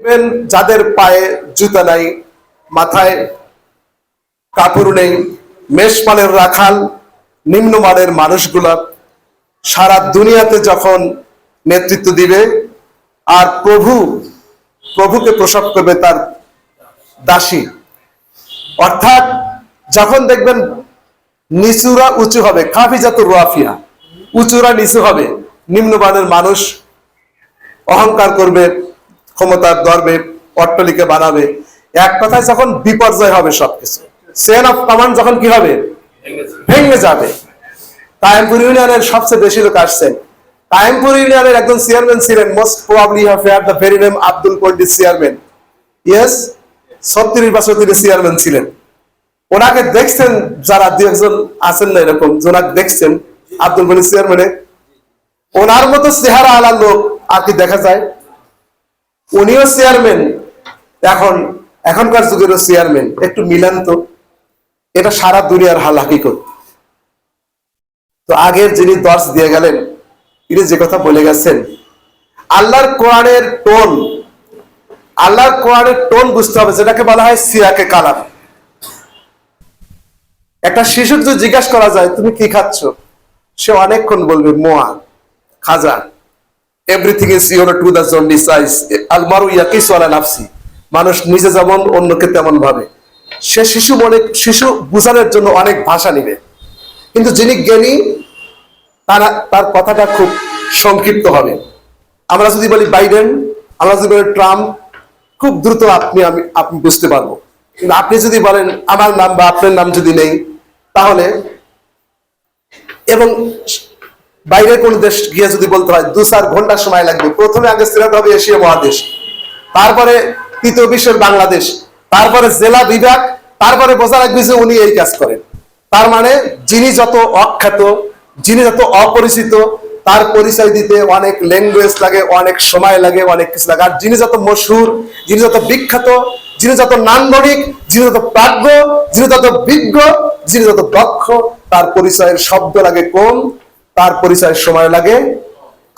দেখবেন যাদের পায়ে জুতা নাই, মাথায় কাপড় নেই মেষপালের রাখাল নিম্নমানের মানুষগুলা সারা দুনিয়াতে যখন নেতৃত্ব দিবে, আর প্রভু, প্রভুকে প্রসব করবে তার দাসী। অর্থাৎ যখন দেখবেন নিচুরা উঁচু হবে, কাফিজাত রুয়াফিয়া, উঁচুরা নিচু হবে নিম্নমানের মানুষ অহংকার করবে ক্ষমতার দরবে অট্টলিকে বানাবে। এক কথায় যখন বিপর্যয় হবে সবকিছু সেন অফ কমান্ড যখন কি হবে? ভেঙে যাবে। তাইমপুর ইউনিয়নের সবচেয়ে বেশি লোক আসছেন। তাইমপুর ইউনিয়নের একজন চেয়ারম্যান ছিলেন most probably have hear the very name Abdul Pandit chairman yes ছত্রিশ বছর তিনি চেয়ারম্যান ছিলেন। ওনাকে দেখছেন যারা দু একজন আছেন না এরকম ওনাকে দেখছেন আব্দুল পন্ডিত চেয়ারম্যানে ওনার মতো চেহারা আলার লোক আর কি দেখা যায়? উনিও চেয়ারম্যান এখন, এখনকার যুগেরও চেয়ারম্যান একটু মিলান তো। এটা সারা দুনিয়ার হাল হাকিকত তো আগের যিনি দর্শ দিয়ে গেলেন, তিনি যে কথা বলে গেছেন, আল্লাহর কোরআনের টোন আল্লাহর কোরআনের টোন বুঝতে হবে, যেটাকে বলা হয় সিয়াকে কালাম। একটা শিশুর যদি জিজ্ঞাসা করা যায়, তুমি কি খাচ্ছ? সে অনেকক্ষণ বলবে, মোয়া, খাজা। Everything is your to the zone ডিসাইজ আলমারু ইয়াকিস ওয়ালা নাফসি। মানুষ নিজে যেমন, অন্যকে তেমন ভাবে। সে শিশু মনে, শিশু বুঝানোর জন্য অনেক ভাষা নিবে। কিন্তু যিনি জ্ঞানী, তার তার কথাটা খুব সংক্ষিপ্ত হবে। আমরা যদি বলি বাইডেন, আমরা যদি বলি ট্রাম্প, খুব দ্রুত আপনি, আমি, আপনি বুঝতে পারব। কিন্তু আপনি যদি বলেন, আমার নাম বা আপনার নাম যদি নেই, তাহলে, এবং বাইরের কোন দেশ গিয়ে যদি বলতে হয়, দু চার ঘণ্টা সময় লাগবে। প্রথমে আগে সিলেক্ট হবে এশিয়া মহাদেশ, তারপরে তৃতীয় বিশ্বের বাংলাদেশ, তারপরে জেলা বিভাগ, তারপরে বোঝা লাগবে যে উনি এই কাজ করেন। তার মানে যিনি যত অখ্যাত, যিনি যত অপরিচিত, তার পরিচয় দিতে অনেক ল্যাঙ্গুয়েজ লাগে, অনেক সময় লাগে, অনেক কিছু লাগে। আর যিনি যত মশহুর, যিনি যত বিখ্যাত, যিনি যত নান্দনিক, যিনি যত প্রাজ্ঞ, যিনি যত বিজ্ঞ, যিনি যত দক্ষ, তার পরিচয়ের শব্দ লাগে কম তার পরিচয়ের সময় লাগে।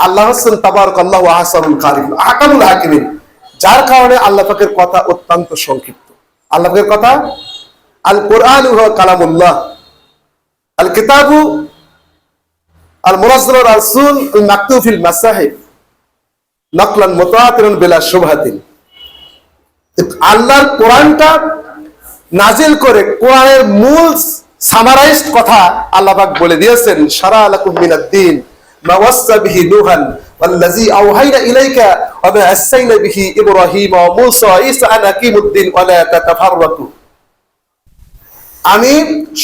আল্লাহ হোসেন আল্লাহ আহসানুল কারিম হাকিমিন, যার কারণে আল্লাহ পাকের কথা অত্যন্ত সংক্ষিপ্ত। আল্লাহ পাকের কথা, আল কোরআন কালামুল্লাহ, আল কিতাবু আল মুনাজ্জাল রাসূল আল মাসাহিব, নকলান মুতাওয়াতিরান বিলা আল্লাহর কোরআনটা নাজিল করে কোরআনের মূল সামারাইজড কথা আল্লাহ পাক বলে দিয়েছেন সারা আলাকুম মিনাদ্দিন মা ওয়াসা বিহি নূহান والذي أوحينا إليك وما أسينا به إبراهيم وموسى وعيسى أن أقيموا الدين ولا تتفرقوا আমি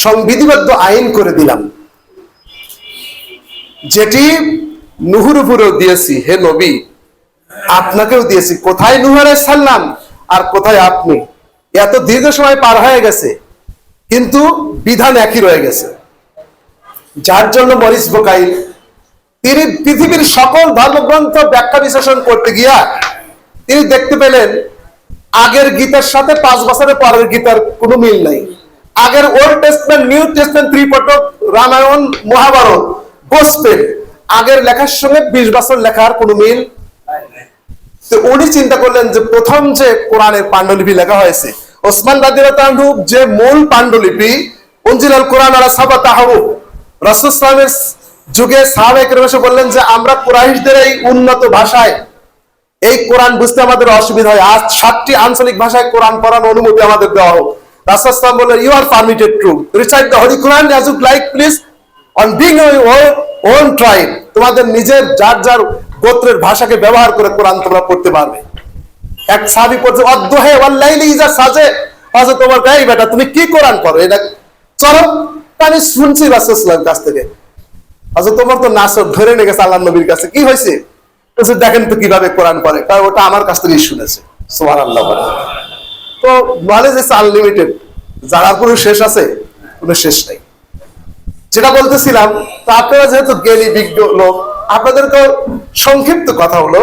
সংবিধিবদ্ধ আইন করে দিলাম যেটি নুহুর উপরেও দিয়েছি হে নবী আপনাকেও দিয়েছি কোথায় নুহ আলাইহিস সালাম আর কোথায় আপনি এত দীর্ঘ সময় পার হয়ে গেছে কিন্তু বিধান একই রয়ে গেছে। যার জন্য মরিস বোকাই তিনি পৃথিবীর সকল ধর্মগ্রন্থ ব্যাখ্যা বিশ্লেষণ করতে গিয়া তিনি দেখতে পেলেন, আগের গীতার সাথে পাঁচ বছরের পরের গীতার কোনো মিল নাই। আগের old testament new testament Tripitaka, Ramayana, Mahabharata gospel আগের লেখার সঙ্গে বিশ বছর লেখার কোনো মিল উনি চিন্তা করলেন যে প্রথম যে কোরআনের পাণ্ডুলিপি লেখা হয়েছে ওসমান রাদিয়াল্লাহু যে মূল পাণ্ডুলিপি কোরআন আলা সাবা রাসূল সাল্লাল্লাহু যুগে বললেন যে, আমরা কুরাইশদের এই উন্নত ভাষায় এই কোরআন বুঝতে আমাদের অসুবিধা হয়। আজ সাতটি আঞ্চলিক ভাষায় কোরআন পড়ানোর অনুমতি আমাদের দেওয়া হোক। রাসূল সাল্লাল্লাহু বললেন you are permitted to recite the holy Quran as you like please on being own tribe তোমাদের নিজের যার যার গোত্রের ভাষাকে ব্যবহার করে কোরআন তোমরা পড়তে পারবে। এক সাবি পড়ছে অদ্দহে ওয়াল্লাইলি ইজা সাজে। আজ তোমার গাই বেটা তুমি কি কোরআন পড়ো? এটা, চলো আমি শুনছি রাসূলুল্লাহর কাছ থেকে। আজ তোমার তো নাসর ধরে নিয়ে গেছে আল্লাহ নবীর কাছে, কি হয়েছে? বলছে, দেখেন তো কীভাবে কোরআন পড়ে। কারণ ওটা আমার কাছ থেকেই শুনেছে। সুবহানাল্লাহ বলে তো নলেজ ইজ আনলিমিটেড যারা কোনো শেষ আছে, কোনো শেষ নাই। যেটা বলতেছিলাম, তো আপনারা যেহেতু জ্ঞানী, বিজ্ঞ লোক আপনাদেরকে সংক্ষিপ্ত কথা হলো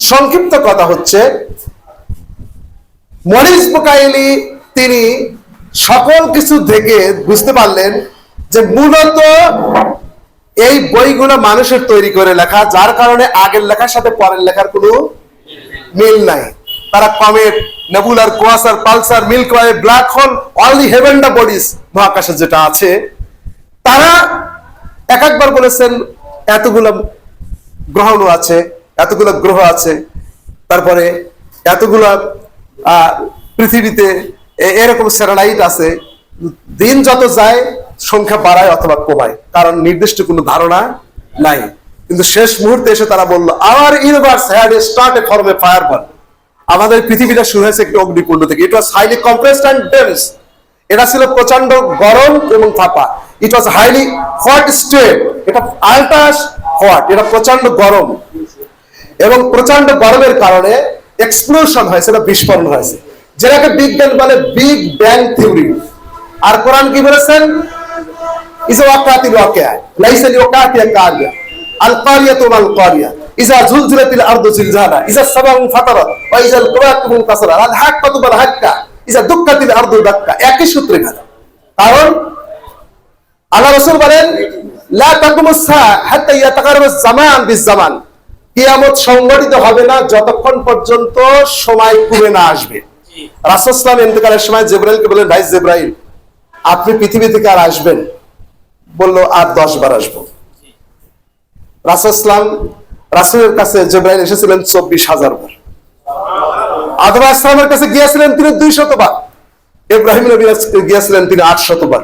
সংক্ষিপ্ত কথা হচ্ছে মরিস বুকাইলি তিনি সকল কিছু থেকে বুঝতে পারলেন যে মূলত এই বইগুলো মানুষের তৈরি করে লেখা, যার কারণে আগের লেখার সাথে পরের লেখার কোনো মিল নাই। তারা comet, nebular, quasar, pulsar milk black hole all the heaven the bodies মহাকাশে যেটা আছে, তারা এক একবার বলেছেন, এতগুলো গ্রহণ আছে। এতগুলো গ্রহ আছে, তারপরে এতগুলো পৃথিবীতে এরকম স্যাটেলাইট আছে, দিন যত যায়, সংখ্যা বাড়ায় অথবা কমায়। কারণ নির্দিষ্ট কোনো ধারণা নাই। কিন্তু শেষ মুহূর্তে এসে তারা বলল our universe had start a form a fire আমাদের পৃথিবীটা শুরু হয়েছে একটি অগ্নিকুণ্ড থেকে। It was highly compressed and dense এটা ছিল প্রচণ্ড গরম এবং ফাঁপা। It was highly hot state এটা আল্ট্রাস হট এটা প্রচণ্ড গরম। এবং প্রচণ্ড গরমের কারণে এক্সপ্লোশন হয়েছে এটা বিস্ফোরণ হয়েছে। যেটাকে বিজ্ঞান বলে বিগ ব্যাং থিওরি আর কোরআন কি বলেছেন? ইজা ওয়াকাতিল ওয়াকিয়া লাইসা কারিয়া, আল কারিয়া ইজা জুলজিলাতিল আরদু জিলজালা, ইজা ওয়া কাসারা, আল হাক্কাতু হাক্কা, ইজা দুক্কাতিল আরদু দাক্কা, একই সূত্রে ঘাটা কারণ আল্লাহ রাসূল বলেন, লা তাকুমুস সা হাত্তা ইয়াতাকারাবাস জামান বিজ জামান। কিয়ামত সংগঠিত হবে না যতক্ষণ পর্যন্ত সময় কমে না আসবে। আলাইহি ইন্তেকালের সময় জিবরাইলকে বলেন ভাই জিবরাইল আপনি পৃথিবী থেকে আর আসবেন? বলল আর দশ বার আসব। রাসুলাম রাসুলের কাছে জেব্রাইল এসেছিলেন চব্বিশ হাজার বার। আদম আসলামের কাছে গিয়েছিলেন তিনি দুই শতবার ইব্রাহিম নবী গিয়েছিলেন তিনি আট শতবার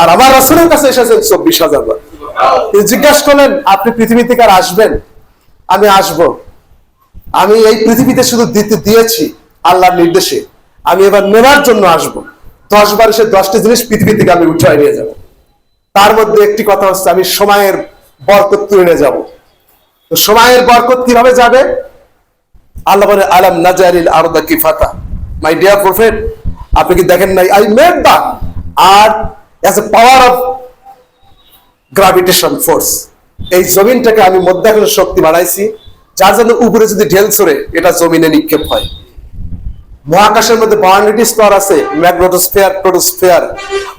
আর আমার রাসুলের কাছে এসেছেন চব্বিশ হাজার বার। তিনি জিজ্ঞাসা করলেন আপনি পৃথিবী থেকে আর আসবেন? আমি আসব। আমি এই পৃথিবীতে শুধু দিতে দিয়েছি আল্লাহর নির্দেশে। আমি এবার নেওয়ার জন্য আসব। দশ বার এসে দশটি জিনিস পৃথিবী থেকে আমি উঠাই নিয়ে যাব। তার মধ্যে একটি কথা হচ্ছে, আমি সময়ের বরকত তুলে যাব। তো সময়ের বরকত কীভাবে যাবে? আল্লাহ বলে, আলাম নাজারিল আরদা কিফাতা? মাই ডিয়ার প্রফেট আপনি কি দেখেন নাই? I made the R as a power of gravitation force এই জমিনটাকে আমি মধ্যাকর্ষণ শক্তি বাড়াইছি যার জন্য উপরে যদি ঢেল ছড়ে এটা জমিনে নিক্ষেপ হয়। মহাকাশের মধ্যে বাউন্ডারিটি স্তর আছে, ম্যাগনেটোস্ফিয়ার, প্রোটোস্ফিয়ার,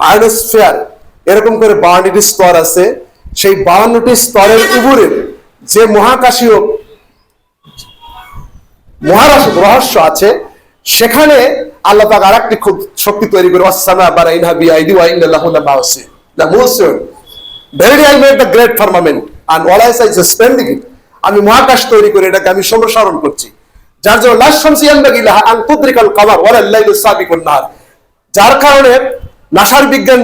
আয়নোস্ফিয়ার, এরকম করে বাউন্ডারিটি স্তর আছে। সেই বাউন্নটি স্তরের উপরে যে মহাকাশীয় মহারাস রহস্য আছে, সেখানে আল্লাহ পাক আরেকটি খুব শক্তি তৈরি করে ওয়াসসামা বারাইনহা বিআইদি ওয়া ইন্নাল্লাহু লামাউসি the মুসির very I made the great firmament all I say is spending আমি মহাকাশ তৈরি করে এটাকে আমি সম্প্রসারণ করছি। যার জন্য লাশ শামসি ইয়ানবাগি লাহা আন তুদরিকাল কামার ওয়ালা লাইলু সাবিকুন নাহার। যার কারণে নাসার বিজ্ঞান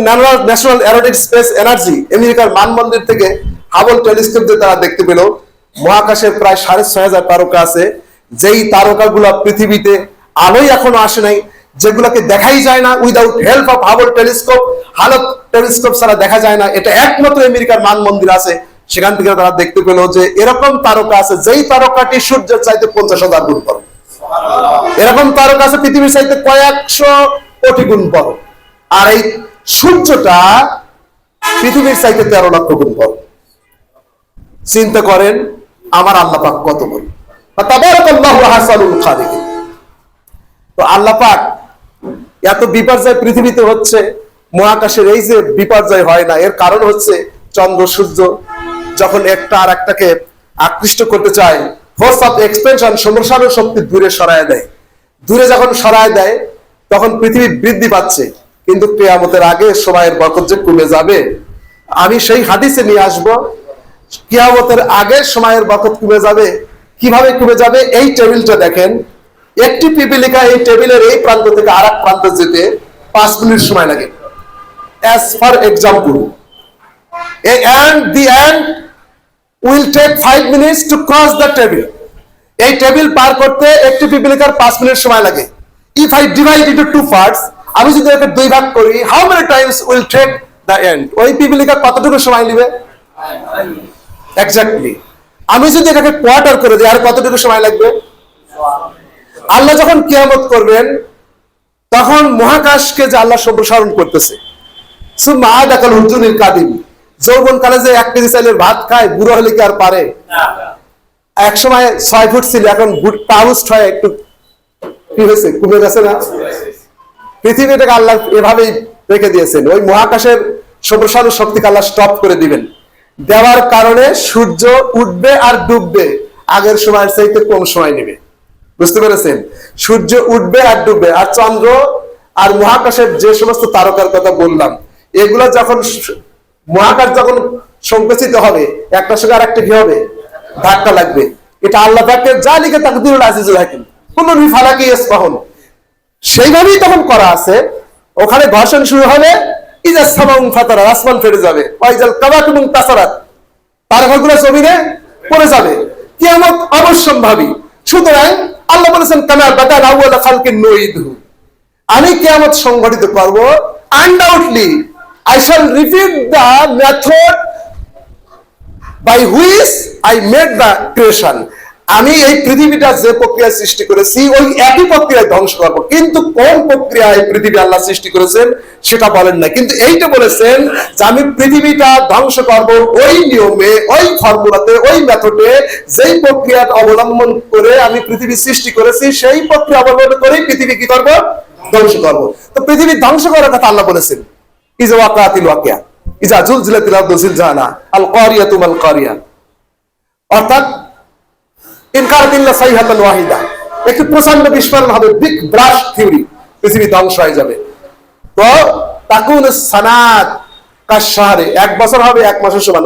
ন্যাশনাল অ্যারোটিক স্পেস এনার্জি, আমেরিকার মানমন্দির থেকে হাবল টেলিস্কোপ দিয়ে তারা দেখতে পেল, মহাকাশের প্রায় সাড়ে ছয় হাজার তারকা আছে। যেই তারকাগুলো পৃথিবীতে আলোই এখনও আসে নাই যেগুলোকে দেখাই যায় না without help of Hubble telescope হালত টেলিস্কোপ ছাড়া দেখা যায় না। এটা একমাত্র আমেরিকার মান মন্দির আছে। সেখান থেকে তারা দেখতে পেল যে এরকম তারকা আছে, যেই তারকাটি সূর্যের চাইতে পঞ্চাশ হাজার গুণ বড়। এরকম তারকা আছে পৃথিবীর চাইতে কয়েকশো কোটি গুণ বড়। আর এই সূর্যটা পৃথিবীর চাইতে তেরো লক্ষ গুণ বড়। চিন্তা করেন, আমার আল্লাহ পাক কত বড়। তো আল্লাহ পাক এত বিপর্যয় পৃথিবীতে হচ্ছে, মহাকাশের এই যে বিপর্যয় হয় না, এর কারণ হচ্ছে চন্দ্র, সূর্য, যখন একটা আর একটাকে আকৃষ্ট করতে চায় ফোর্স অফ এক্সপেনশন সম্প্রসারণ শক্তি দূরে সরায় দেয়। দূরে যখন সরায় দেয়, তখন পৃথিবী বৃদ্ধি পাচ্ছে, কিন্তু কেয়ামতের আগে সময়ের বরকত যে কমে যাবে, আমি সেই হাদিসে নিয়ে আসব, কেয়ামতের আগে সময়ের বরকত কমে যাবে। কীভাবে কমে যাবে? এই টেবিলটা দেখেন একটি পিপিলিকা এই টেবিলের এই প্রান্ত থেকে আর এক প্রান্তে যেতে পাঁচ মিনিট সময় লাগে। As for example and the ant will take five minutes to cross the table. এই টেবিল পার করতে একটি পিপিলিকার পাঁচ মিনিট সময় লাগে। If I divide into two parts আমি যদি একে দুই ভাগ করি how many times will take the ant ওই পিপিলিকা কতটুকু সময় নেবে? এক্স্যাক্টলি আমি যদি এটাকে কোয়ার্টার করে দিই, আর কতটুকু সময় লাগবে? আল্লাহ যখন কিয়ামত করবেন তখন মহাকাশকে যে আল্লাহ সম্প্রসারণ করতেছে। সুম্মা আদাকাল হুজুনিল কাদিম যৌবন কালে যে এক কেজি চাইলের ভাত খায় বুড়ো হলে কি আর পারে? এক সময় ছয় ফুট ছিল এখন পাউস্ট হয় একটু কি হয়েছে কমে গেছে না? পৃথিবীটাকে আল্লাহ এভাবেই রেখে দিয়েছেন। ওই মহাকাশের সম্প্রসারণ শক্তিকে আল্লাহ স্টপ করে দিবেন। দেওয়ার কারণে সূর্য উঠবে আর ডুববে আগের সময়ের চাইতে কম সময় নেবে। বুঝতে পেরেছেন? সূর্য উঠবে আর ডুববে, আর চন্দ্র আর মহাকাশের যে সমস্ত তারকার কথা বললাম, এগুলো যখন মহাকাশ যখন সংকুচিত হবে, একটার সঙ্গে আর একটা কি হবে? ধাক্কা লাগবে। এটা আল্লাহ তাকে যা লিখে তাকে দিল আজিজুল হাকিম। কোন ফালাকি ইসফাহন সেইভাবেই তখন করা আছে, ওখানে ঘর্ষণ শুরু হবে ইজা সামাউন ফাতারা, আসমান ফেটে যাবে। ওয়াইজাল কাবাক এবং তাসারাত তারকাগুলো জমিনে পড়ে যাবে। কিয়ামত অবশ্যম্ভাবী। সুতরাং আল্লাহ বলেছেন কামার বাদা আউয়ালা খালকে নইদহু আমি কিয়ামত সংগঠিত করব undoubtedly I shall repeat the method by which I made the creation আমি এই পৃথিবীটা যে প্রক্রিয়া সৃষ্টি করেছি, ওই একই প্রক্রিয়ায় ধ্বংস করব। কিন্তু কোন প্রক্রিয়ায় পৃথিবী আল্লাহ সৃষ্টি করেছেন, সেটা বলেন না কিন্তু এইটা বলেছেন যে আমি পৃথিবীটা ধ্বংস করব ওই নিয়মে, ওই ফর্মুলাতে, ওই মেথডে, যেই প্রক্রিয়া অবলম্বন করে আমি পৃথিবী সৃষ্টি করেছি, সেই প্রক্রিয়া অবলম্বন করেই পৃথিবী কি করব? ধ্বংস করব। তো পৃথিবী ধ্বংস করার কথা আল্লাহ বলেছেন। ইজা ওয়াকাতিল ওয়াকিয়া। ইজা জুলজিলাতিল আরদু জিলজানা আল কারিয়াতু মাল কারিয়া অর্থাৎ একটি প্রচণ্ড বিস্ফোরণ হবে বিগ ব্রাশ থিওরি পৃথিবী ধ্বংস হয়ে যাবে। তো তাকুন সানাত কাল এক বছর হবে, এক মাসের সমান।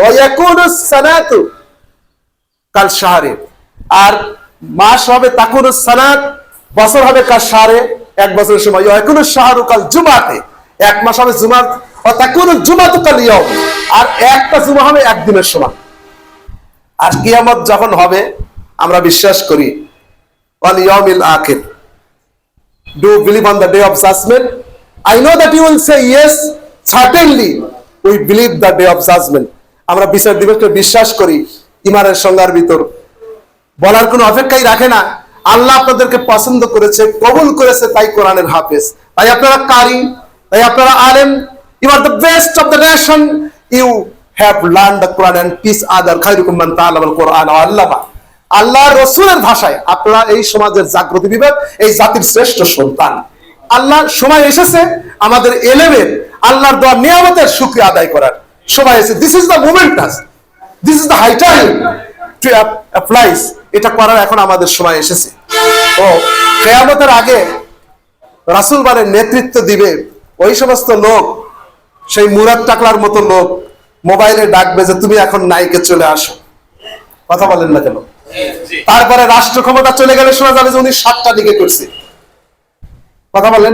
সানাতু কাল আর মাস হবে তাকুন সানাত, বছর হবে কাল এক বছরের সময় ওয়া ইয়াকুনু শাহরু কাল জুমাতে। এক মাস হবে জুমাত, ও তাকুন জুমাতু কাল আর একটা জুমা হবে একদিনের সমান। আর কিয়ামত যখন হবে আমরা বিশ্বাস করি do believe on the day of judgement I know that you will say yes certainly we believe the day of judgement আমরা বিচার দিবসকে বিশ্বাস করি, ইমানের সংজ্ঞার ভিতর। বলার কোনো অপেক্ষাই রাখে না। আল্লাহ আপনাদেরকে পছন্দ করেছে, কবুল করেছে, তাই কোরআনের হাফেজ। তাই আপনারা কারি, তাই আপনারা আলেম। You are the best of the nation you have learn the Quran and teach other খাইরুকুম মান তাআল্লামাল কোরআন আল্লামা। আল্লাহ রসুলের ভাষায় আপনারা এই সমাজের জাগ্রত বিবেক, এই জাতির শ্রেষ্ঠ সন্তান। আল্লাহ সময় এসেছে, আমাদের এলেমের আল্লাহর দেওয়া নিয়ামতের শুক্রিয়া আদায় করার। সময় এসেছে। This is the momentous this is the high time to applies এটা করার এখন আমাদের সময় এসেছে। ও কেয়ামতের আগে রাসুল বারের নেতৃত্ব দিবে ওই সমস্ত লোক, সেই মুরাদ টাকলার মতো লোক, মোবাইলে ডাকবে যে, তুমি এখন নাইকে চলে আসো। কথা বলেন না কেন? তারপরে রাষ্ট্র ক্ষমতা চলে গেলে শোনা যাবে যে উনি সাতটা দিকে করছে। কথা বলেন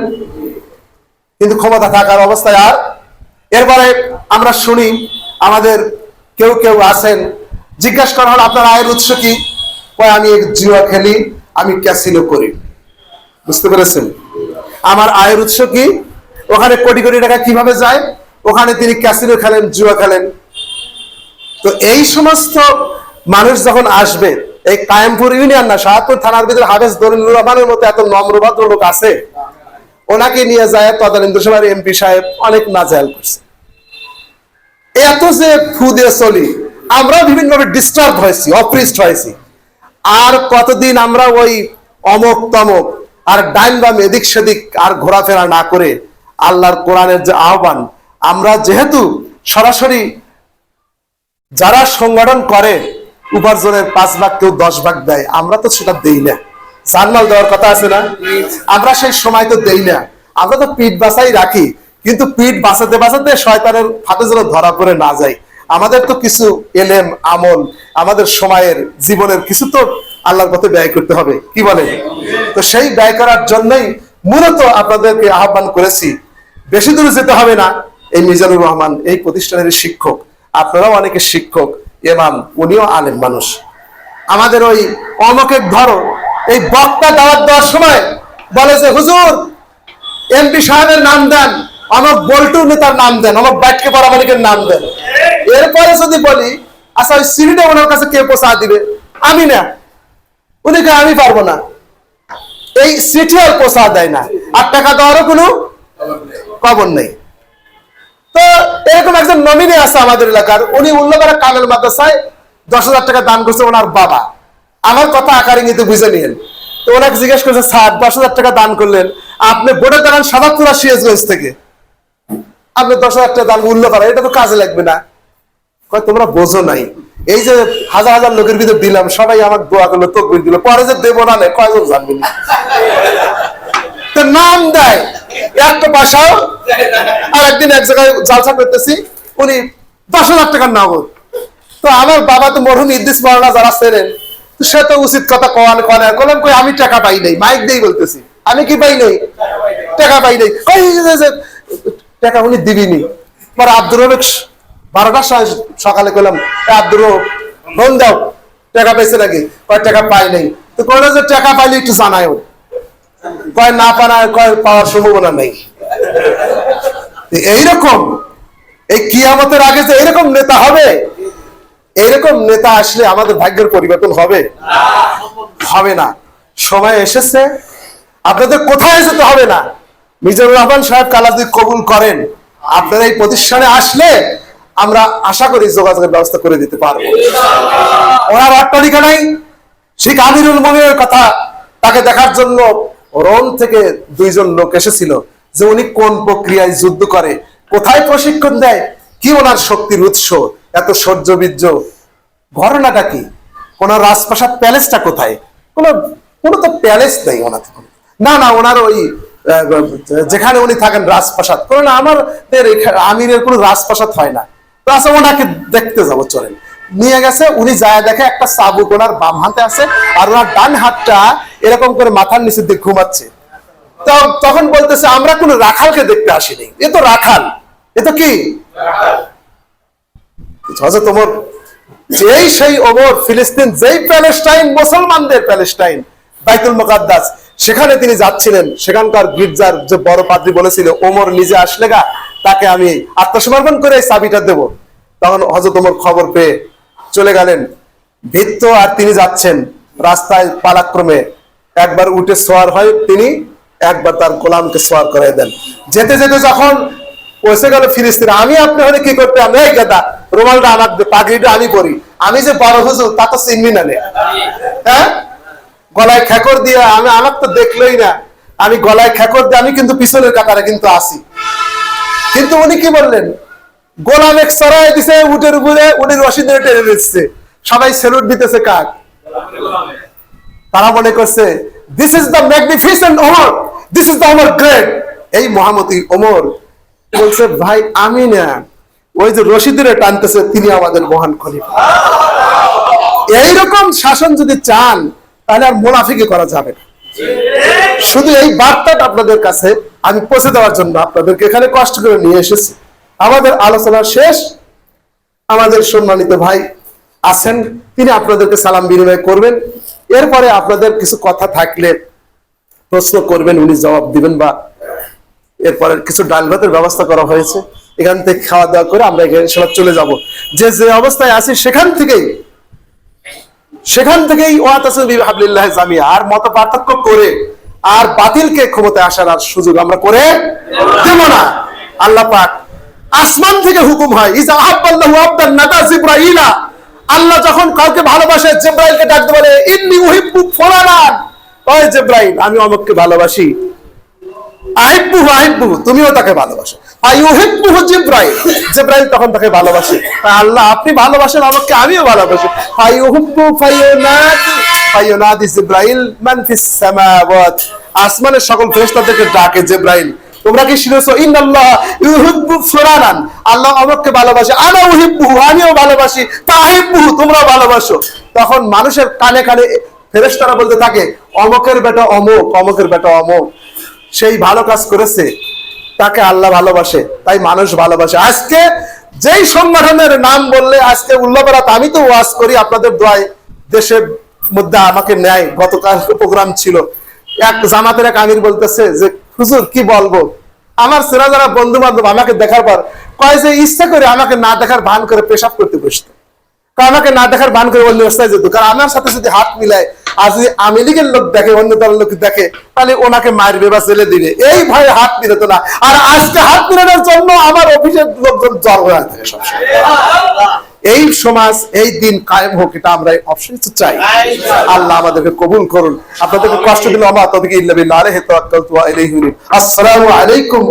কিন্তু ক্ষমতা থাকার অবস্থায় আর? এরপরে আমরা শুনি, আমাদের কেউ কেউ আছেন, জিজ্ঞাসা করা হলো, আপনার আয়ের উৎস কি? আমি জুয়া খেলি, আমি ক্যাসিনো করি। বুঝতে পেরেছেন? আমার আয়ের উৎস কি? ওখানে কোটি কোটি টাকা কীভাবে যায়? ওখানে তিনি ক্যাসিনো খেলেন জুয়া খেলেন। তো এই সমস্ত মানুষ যখন আসবে, এই কায়েমপুর ইউনিয়ন না শাহপুর থানার ভিতরে হাফেজ দলিলুর রহমানের মতো এত নম্রভদ্র লোক আছে, ওনাকে নিয়ে যায় তদানীন্দ্র সভার এমপি সাহেব অনেক নাজায়াল করছে। এত যে ফু দিয়ে চলি, আমরা বিভিন্ন ভাবে ডিস্টার্ব হয়েছি অপৃষ্ট হয়েছি। আর কতদিন আমরা ওই অমক তমক আর ডাইন বাম এদিক সেদিক আর ঘোরাফেরা না করে আল্লাহর কোরআনের যে আহ্বান, আমরা যেহেতু সরাসরি যারা সংগঠন করে উপার্জনের পাঁচ ভাগ কেউ দশ ভাগ দেয়। আমরা তো সেটা দেই না। জানমাল দেওয়ার কথা আছে না? আমরা সেই সময় তো দেই না। আমরা তো পিঠ বাঁচাই রাখি। কিন্তু পিঠ বাঁচাতে বাঁচাতে শয়তানের হাতে যেন ধরা পড়ে না যায়। আমাদের তো কিছু এলেম, আমল, আমাদের সময়ের, জীবনের কিছু তো আল্লাহর পথে ব্যয় করতে হবে। কি বলে? তো সেই ব্যয় করার জন্যই মূলত আপনাদেরকে আহ্বান করেছি। বেশি দূরে যেতে হবে না। এই মিজানুর রহমান, এই প্রতিষ্ঠানের শিক্ষক, আপনারাও অনেকে শিক্ষক। এমাম উনিও আলেম মানুষ। আমাদের ওই অমকের ধরো এই বক্তা দাওয়াত দেওয়ার সময় বলে যে, হুজুর এমপি সাহেবের নাম দেন, অমক বল্টু নেতার নাম দেন, অমক ব্যাটকে পরামালিকের নাম দেন। এরপরে যদি বলি আচ্ছা ওই সিঁড়িটা ওনার কাছে কে পোষা দিবে? আমি না। উনি কে আমি পারব না। এই সিটি আর পোষা দেয় না। আর টাকা দেওয়ারও কোনো খবর নেই। তো এরকম একজন নমিনি আছে আমাদের এলাকার, উনি উল্লপাড়া কামেল মাদ্রাসায় দশ হাজার টাকা দান করছে ওনার বাবা। আমার কথা আকার ইঙ্গিতে বুঝে নিয়েন। তো ওনাকে জিজ্ঞেস করছে, স্যার, দশ হাজার টাকা দান করলেন। আপনি বোর্ডে দাঁড়ান সাদাপুরা সিএসগঞ্জ থেকে। আপনি দশ হাজার টাকা দান উল্লপাড়া এটা তো কাজে লাগবে না। তোমরা বোঝো নাই। এই যে হাজার হাজার লোকের ভিতরে দিলাম, সবাই আমার দোয়া করল, তকবির দিল। পরে যে দেবো না কয়জন জানবে না তো নাম দেয়, একটা পয়সাও। আর একদিন এক জায়গায় জালসা করতেছি, উনি দশ হাজার টাকার নগদ তো আমার বাবা তো মরহুম ইদ্দিস মরনা যারা তো সে তো উচিত কথা কওয়ান করে বললাম কই, আমি টাকা পাই নাই। মাইক দিয়ে বলতেছি, আমি কি পাই নাই? টাকা পাই নাই। টাকা উনি দিবিনি। পরে আব্দুর রবেক বারোটার সময় সকালে করলাম আব্দুর রব ফোন দাও, টাকা পেয়েছে নাকি? টাকা পাই নাই। তো কয় যে, টাকা পাইলে একটু জানায় কয় না পারা, কয় পাওয়ার সম্ভাবনা নেই। এইরকম, এই কিয়ামতের আগে যে এরকম নেতা হবে এরকম নেতা আসলে আমাদের ভাগ্যের পরিবর্তন হবে? হবে না। সময় এসেছে, আপনাদের কোথায় যেতে হবে না? মিজানুর রহমান সাহেব কালাদি কবুল করেন, আপনারা এই প্রতিষ্ঠানে আসলে আমরা আশা করি যোগাযোগের ব্যবস্থা করে দিতে পারব। ওনার অট্টালিকা নাই, শেখ আমিরুল মনিরের কথা তাকে দেখার জন্য রোম থেকে দুইজন লোক এসেছিল যে উনি কোন প্রক্রিয়ায় যুদ্ধ করে, কোথায় প্রশিক্ষণ দেয়, কি ওনার শক্তির উৎস, এত সহ্য বীর্য ঘটনাটা কি? কোন রাজপ্রাসাদ প্যালেসটা কোথায়? কোন, কোনো তো প্যালেস নেই ওনার না না, ওনার ওই যেখানে উনি থাকেন রাজপ্রাসাদ। কোনো না, আমাদের আমিরের কোনো রাজপ্রাসাদ হয় না। তো আচ্ছা ওনাকে দেখতে যাব, চলেন। নিয়ে গেছে, উনি যায় দেখে একটা চাবুক ওনার বাম হাতে আছে, আর ওনার ডান হাতটা এরকম করে মাথার নিচে দিয়ে ঘুমাচ্ছে। তখন বলতেছে, আমরা কোন রাখালকে দেখতে আসিনি। এ তো রাখাল। এ তো কি? হজরত তোমার যেই সেই ওমর ফিলিস্তিন, যেই প্যালেস্টাইন, মুসলমানদের প্যালেস্টাইন, বাইতুল মুকাদ্দাস, সেখানে তিনি যাচ্ছিলেন। সেখানকার গির্জার যে বড় পাদ্রী বলেছিল, ওমর নিজে আসলে গা, তাকে আমি আত্মসমর্পণ করে চাবিটা দেব। তখন হজরত ওমর খবর পেয়ে চলে গেলেন। ভিত্ত আর তিনি যাচ্ছেন রাস্তায় পালাক্রমে। একবার উঠে সোয়ার হয়, তিনি একবার তার গোলামকে সোয়ার করে দেন। যেতে যেতে যখন পৌঁছে গেল ফিলিস্তিন, আমি আপনি হলে কি করতে আমি এই গেদা রুমালটা আমার পাগড়িটা আমি পরি আমি যে বড় হুজুর, তা তো চিনবি না। হ্যাঁ? গলায় খেকর দিয়ে, আমি আমার তো দেখলোই না। আমি গলায় খেকর দিয়ে, আমি কিন্তু পিছনের কাতারে কিন্তু আসি। কিন্তু উনি কি বললেন? গোলাম এক সরাই দিছে, উটের উপরে উনি রশি ধরে টেনে দিচ্ছে সবাই সেলুট দিতেছে কাক তারা মনে করছে this is the magnificent Omar this is the Omar great এই মহামতি ওমর বলছে, ভাই, আমি না, ওই যে রশিদের টানতেছে, তিনি আমাদের মহান খলিফা। এইরকম শাসন যদি চান, তাহলে আর মোনাফিকে করা যাবে না। শুধু এই বার্তাটা আপনাদের কাছে আমি পৌঁছে দেওয়ার জন্য আপনাদেরকে এখানে কষ্ট করে নিয়ে এসেছি। আমাদের আলোচনা শেষ। আমাদের সম্মানিত ভাই আছেন, তিনি আপনাদেরকে সালাম বিনিময় করবেন। এরপরে আপনাদের কিছু কথা থাকলে প্রশ্ন করবেন, উনি জবাব দিবেন বা এরপরে কিছু ডাল ভাতের ব্যবস্থা করা হয়েছে। এখান থেকে খাওয়া দাওয়া করে আমরা এখানে সবাই চলে যাব। যে যে অবস্থায় আছি, সেখান থেকেই সেখান থেকেই ওয়াতাসবি হাবলিল্লাহ জামিয়া। আর মত পার্থক্য করে আর বাতিলকে ক্ষমতায় আসার আর সুযোগ আমরা করে দেব না। আল্লাহ পাক আসমান থেকে হুকুম হয়, ইজা আহাব্বাল্লাহু আবদান নাদা জিব্রাইলা। আল্লাহ যখন কাউকে ভালোবাসে, জিব্রাইলকে ডাকতে বলে, ইন্নি উহিব্বু ফুলানান। ওই জিব্রাইল, আমি অমুককে ভালোবাসি। আহিব্বুহু আহিব্বুহু, তুমিও তাকে ভালোবাসো। আইউহিব্বুহু জিব্রাইল। জিব্রাইল তখন তাকে ভালোবাসে। আল্লাহ, আপনি ভালোবাসেন আমাকে, আমিও ভালোবাসি। আইউহিব্বু ফায়ুনাদি ফায়ুনাদি জিব্রাইল, মান ফিস সামাওয়াত। আসমানের সকল ফেরেশতাদেরকে ডাকে জিব্রাইল। তোমরা কি শুনেছো? ইন্নাল্লাহ ইউহিব্বু ফুলানান আল্লাহ আমাকে ভালোবাসে। আনা উহিব্বুহু, আমিও ভালোবাসি, তাহিব্বুহু তোমরা ভালোবাসো। তখন মানুষের কানে কানে ফেরেশতারা বলতে থাকে, অমকের বেটা অমুক, অমকের বেটা অমুক। সেই ভালো কাজ করেছে, তাকে আল্লাহ ভালোবাসে, তাই মানুষ ভালোবাসে। আজকে যেই সংগঠনের নাম বললে, আজকে উল্লাপরাত আমি তো ওয়াজ করি, আপনাদের দোয়ায় দেশের মধ্যে আমাকে নেয় গতকাল প্রোগ্রাম ছিল। এক জামাতের এক আমির বলতেছে যে হুজুর, কি বলব? আমার সেরা যারা বন্ধু বান্ধব আমাকে দেখার পর কয় যে ইচ্ছা করে আমাকে না দেখার ভান করে পেশাব করতে বসতো। আমাকে না দেখার ভান করে বললে যেত কারণ আমার সাথে যদি হাত মিলায় আর যদি লোক দেখে, অন্য দলের লোক দেখে, তাহলে ওনাকে মারবে বা ছেলে দিবে। এই ভয়ে হাত না। আর আজকে হাত মিলানোর জন্য আমার অফিসের লোকজন জ্বর হয়ে এই সমাজ, এই দিন কায়েম হোক, এটা আমরা অবশ্যই চাই। আল্লাহ আমাদেরকে কবুল করুন। আপনাদেরকে কষ্ট আমার তাদেরকে আসসালামু আলাইকুম